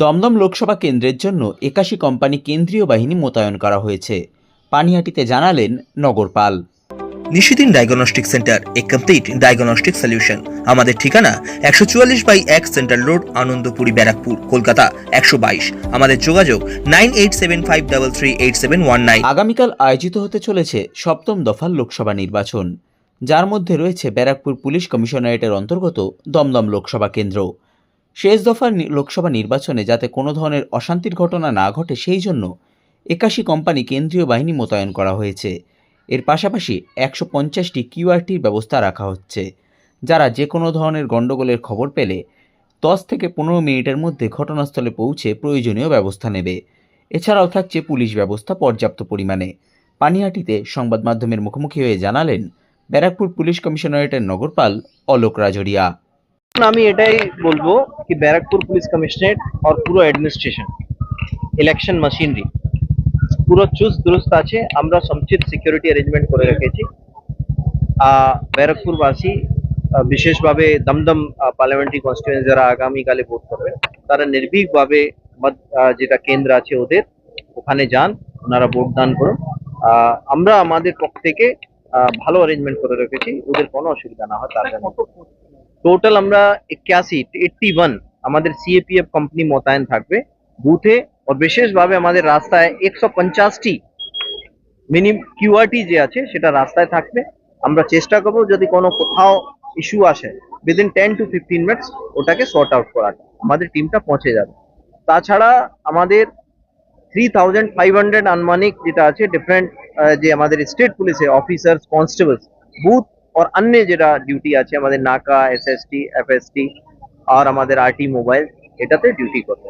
দমদম লোকসভা কেন্দ্রের জন্য একাশি কোম্পানি কেন্দ্রীয় বাহিনী মোতায়েন করা হয়েছে। পানিহাটিতে জানালেন নগরপাল নিশিদিন ডায়াগনস্টিক সেন্টার এ কমপ্লিট ডায়াগনস্টিক সলিউশন। আমাদের ঠিকানা একশো চুয়াল্লিশ বাই এক সেন্ট্রাল রোড আনন্দপুরি ব্যারাকপুর কলকাতা একশো বাইশ। আমাদের যোগাযোগ nine eight seven five double three eight seven one nine. আগামীকাল আয়োজিত হতে চলেছে সপ্তম দফার লোকসভা নির্বাচন। যার মধ্যে রয়েছে ব্যারাকপুর পুলিশ কমিশনারেটের অন্তর্গত দমদম লোকসভা কেন্দ্র। শেষ দফার লোকসভা নির্বাচনে যাতে কোনো ধরনের অশান্তির ঘটনা না ঘটে, সেই জন্য একাশি কোম্পানি কেন্দ্রীয় বাহিনী মোতায়েন করা হয়েছে। এর পাশাপাশি একশো পঞ্চাশটি কিউআরটির ব্যবস্থা রাখা হচ্ছে, যারা যে কোনো ধরনের গণ্ডগোলের খবর পেলে দশ থেকে পনেরো মিনিটের মধ্যে ঘটনাস্থলে পৌঁছে প্রয়োজনীয় ব্যবস্থা নেবে। এছাড়াও থাকছে পুলিশ ব্যবস্থা পর্যাপ্ত পরিমাণে। পানিহাটিতে সংবাদ মাধ্যমের মুখোমুখি হয়ে জানালেন ব্যারাকপুর পুলিশ কমিশনারেটের নগরপাল অলোক রাজরিয়া আমি এটাই বলব কি ব্যারাকপুর পুলিশ কমিশনারেট আর পুরো অ্যাডমিনিস্ট্রেশন ইলেকশন মেশিনারি পুরো চুস্ত দুরুস্ত আছে, আমরা সমচিত সিকিউরিটি অ্যারেঞ্জমেন্ট করে রেখেছি। ব্যারাকপুরবাসী বিশেষভাবে দমদম পার্লামেন্টারি কনস্টিটিউয়েন্সি যারা আগামীকালে ভোট করবে, তারা নির্ভীকভাবে যেটা কেন্দ্র আছে ওদের, ওখানে যান, ওনারা ভোট দান করুন। আমরা আমাদের পক্ষ থেকে ভালো অ্যারেঞ্জমেন্ট করে রেখেছি, ওদের কোনো অসুবিধা না হয়, তার জন্য। টোটাল আমরা একাশি এইটটি ওয়ান আমাদের সিএপিএফ কোম্পানি মোতায়েন থাকবে। বুথে ও বিশেষভাবে আমাদের রাস্তায় একশো পঞ্চাশটি মিনিম কিউআরটি যে আছে, সেটা রাস্তায় থাকবে। আমরা চেষ্টা করব যদি কোনো কোথাও ইস্যু আসে within ten to fifteen minutes ওটাকে শর্ট আউট করার। আমাদের টিমটা পৌঁছে যাবে। তাছাড়া আমাদের থ্রি থাউজেন্ড ফাইভ হান্ড্রেড আনমানিক যেটা আছে ডিফারেন্ট যে আমাদের স্টেট পুলিশে অফিসার্স কনস্টেবলস বুথ और अन्य যেটা ডিউটি আছে আমাদের নাকা এসএসটি এফএসটি আর আমাদের আরটি মোবাইল এটাতে ডিউটি করবে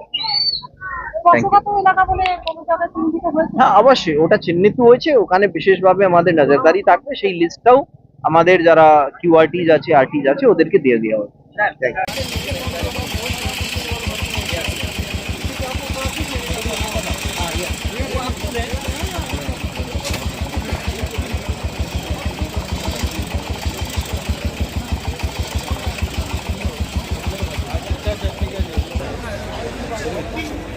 Thank you. বসবাস এলাকা বলে কোনো জায়গায় চিহ্নিত হয়েছে হ্যাঁ অবশ্যই ওটা চিহ্নিত হয়েছে ওখানে বিশেষভাবে আমাদের নজরদারি থাকবে সেই লিস্টটাও আমাদের যারা কিউআরটিজ আছে আরটিজ আছে ওদেরকে দিয়ে দেওয়া হবে Thank you.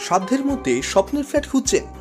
সাধ্যের মধ্যে স্বপ্নের ফ্ল্যাট খুঁজছেন